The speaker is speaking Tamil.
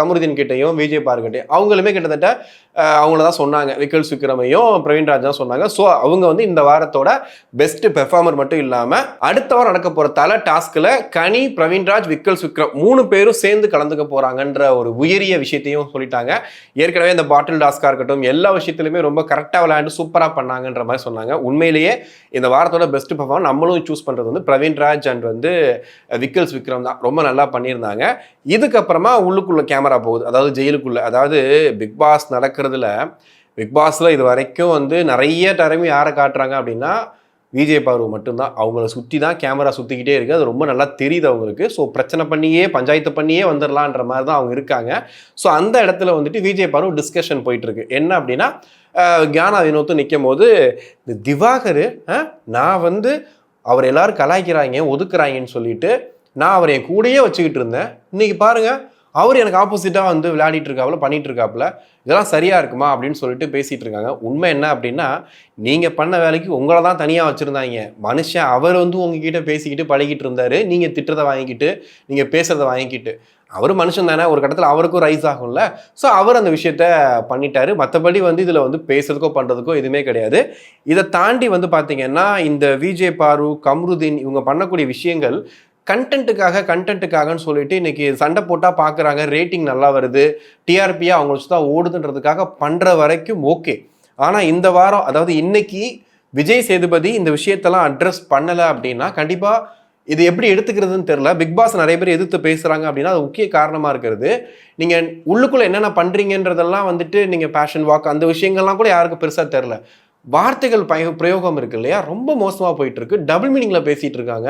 கமருதீன் கிட்டையும் விஜய் பார்க்கிட்டையும் அவங்களுமே கிட்டத்தட்ட அவங்கள தான் சொன்னாங்க. விக்கல் சுக்கிரமையும் பிரவீன்ராஜ் தான் சொன்னாங்க. ஸோ அவங்க வந்து இந்த வாரத்தோட பெஸ்ட் பெர்ஃபார்மர் மட்டும் இல்லாமல் அடுத்த வாரம் நடக்க போகிற தலை டாஸ்கில் கனி பிரவீன்ராஜ் விக்கல் சுக்ரம் மூணு பேரும் சேர்ந்து கலந்துக்க போகிறாங்கன்ற ஒரு உயரிய விஷயத்தையும் சொல்லிட்டாங்க. ஏற்கனவே இந்த பாட்டில் டாஸ்காக இருக்கட்டும் எல்லா விஷயத்துலையுமே ரொம்ப கரெக்டாக விளையாண்டு சூப்பராக பண்ணாங்கன்ற மாதிரி சொன்னாங்க. உண்மையிலேயே இந்த வாரத்தோட பெஸ்ட் பெர்ஃபார்மர் நம்மளும் சூஸ் பண்ணுறது வந்து பிரவீன்ராஜ் அண்ட் வந்து விக்கல்ஸ் விக்ரம் தான். ரொம்ப நல்லா பண்ணியிருந்தாங்க. இதுக்கப்புறமா உள்ளுக்குள்ள கேமரா போகுது. அதாவது ஜெயிலுக்குள்ளே. அதாவது பிக் பாஸ் நடக்கிறதுல பிக் பாஸில் இது வரைக்கும் வந்து நிறைய டைம் யாரை காட்டுறாங்க அப்படின்னா விஜய் பார்வை மட்டும்தான். அவங்கள சுற்றி தான் கேமரா சுற்றிக்கிட்டே இருக்குது அது ரொம்ப நல்லா தெரியுது அவங்களுக்கு. ஸோ பிரச்சனை பண்ணியே பஞ்சாயத்து பண்ணியே வந்துடலான்ற மாதிரி தான் அவங்க இருக்காங்க. ஸோ அந்த இடத்துல வந்துட்டு விஜய் பார்வை டிஸ்கஷன் போயிட்டுருக்கு. என்ன அப்படின்னா கியானா ஞானா வினோத்தும் நிற்கும் போது இந்த திவாகர் நான் வந்து அவர் எல்லோரும் கலாய்க்கிறாங்க ஒதுக்குறாங்கன்னு சொல்லிட்டு நான் அவரை என் கூடயே வச்சுக்கிட்டு இருந்தேன். இன்னைக்கு பாருங்கள் அவர் எனக்கு ஆப்போசிட்டாக வந்து விளையாடிட்டு இருக்காப்புல பண்ணிட்டு இருக்காப்புல இதெல்லாம் சரியா இருக்குமா அப்படின்னு சொல்லிட்டு பேசிட்டு இருக்காங்க உண்மை என்ன அப்படின்னா நீங்க பண்ண வேலைக்கு உங்களை தான் தனியா வச்சிருந்தாங்க. மனுஷன் அவர் வந்து உங்ககிட்ட பேசிக்கிட்டு பழகிட்டு இருந்தாரு நீங்க திட்டுறதை வாங்கிக்கிட்டு நீங்க பேசுறதை வாங்கிக்கிட்டு. அவர் மனுஷன் தானே ஒரு கட்டத்தில் அவருக்கும் ரைஸ் ஆகும்ல. ஸோ அவர் அந்த விஷயத்த பண்ணிட்டாரு. மற்றபடி வந்து இதில் வந்து பேசுறதுக்கோ பண்ணுறதுக்கோ எதுவுமே கிடையாது. இதை தாண்டி வந்து பார்த்தீங்கன்னா இந்த விஜே பாரு கம்ருதீன் இவங்க பண்ணக்கூடிய விஷயங்கள் கண்டென்ட்டுக்காக கண்டென்ட்டுக்காகன்னு சொல்லிட்டு இன்னைக்கு சண்டை போட்டால் பார்க்குறாங்க ரேட்டிங் நல்லா வருது டிஆர்பியாக அவங்கள சுத்தா ஓடுதுன்றதுக்காக பண்ணுற வரைக்கும் ஓகே ஆனால் இந்த வாரம் அதாவது இன்னைக்கு விஜய் சேதுபதி இந்த விஷயத்தெல்லாம் அட்ரஸ் பண்ணலை அப்படின்னா கண்டிப்பாக இது எப்படி எடுத்துக்கிறதுன்னு தெரில பிக் பாஸ் நிறைய பேர் எதிர்த்து பேசுகிறாங்க அப்படின்னா அது முக்கிய காரணமாக இருக்கிறது. நீங்கள் உள்ளுக்குள்ளே என்னென்ன பண்ணுறீங்கன்றதெல்லாம் வந்துட்டு நீங்கள் பேஷன் வாக் அந்த விஷயங்கள்லாம் கூட யாருக்கும் பெருசாக தெரில வார்த்தைகள் பய பிரயோகம் இருக்கு இல்லையா? ரொம்ப மோசமாக போயிட்டுருக்கு டபுள் மீனிங்கில் பேசிகிட்டு இருக்காங்க.